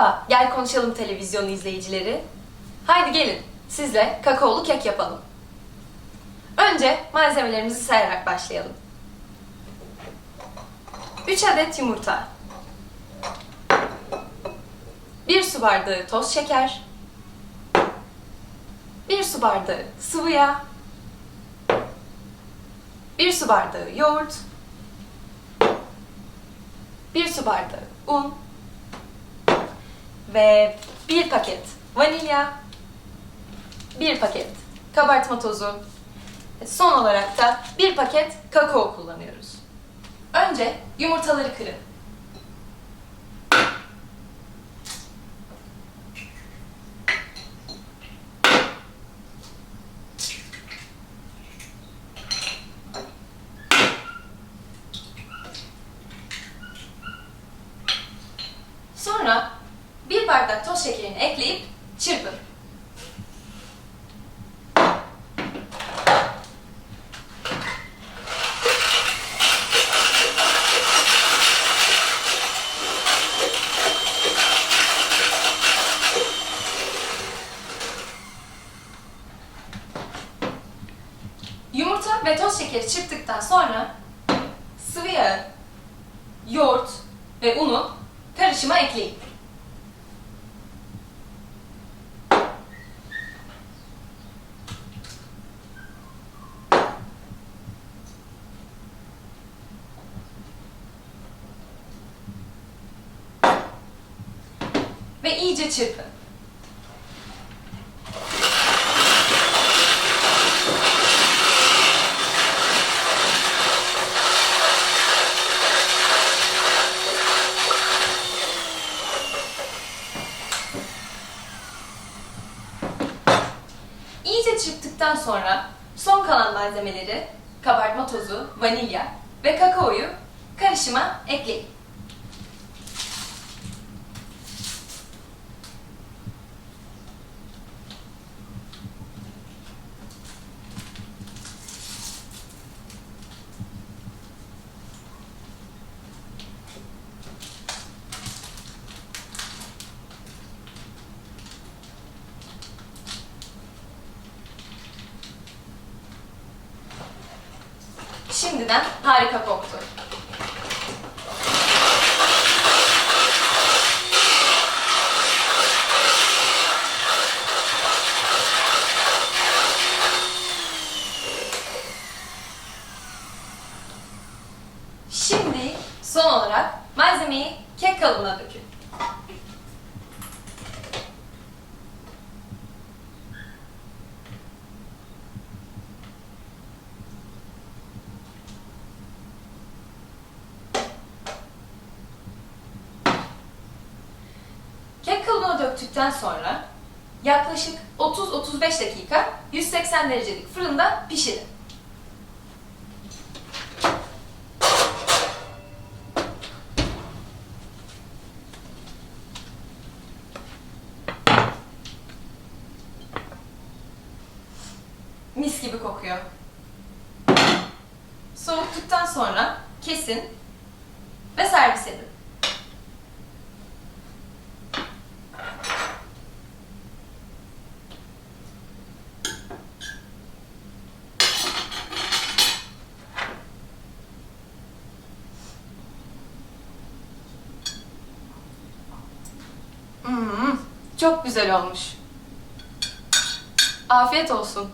Merhaba, Gel Konuşalım televizyonu izleyicileri. Haydi gelin, sizle kakaolu kek yapalım. Önce malzemelerimizi sayarak başlayalım. 3 adet yumurta. 1 su bardağı toz şeker. 1 su bardağı sıvı yağ. 1 su bardağı yoğurt. 1 su bardağı un ve bir paket vanilya, bir paket kabartma tozu, son olarak da bir paket kakao kullanıyoruz. Önce yumurtaları kırın. Sonra bir bardak toz şekerini ekleyip çırpın. Yumurta ve toz şekeri çırptıktan sonra sıvı yağı, yoğurt ve unu karışıma ekleyin. Ve iyice çırpın. İyice çırptıktan sonra son kalan malzemeleri kabartma tozu, vanilya ve kakaoyu karışıma ekleyin. Şimdiden harika koktu. Şimdi son olarak malzemeyi kek kalıbına dökün. Kalıbına döktükten sonra yaklaşık 30-35 dakika 180 derecelik fırında pişirin. Mis gibi kokuyor. Soğuttuktan sonra kesin ve servis edin. Çok güzel olmuş. Afiyet olsun.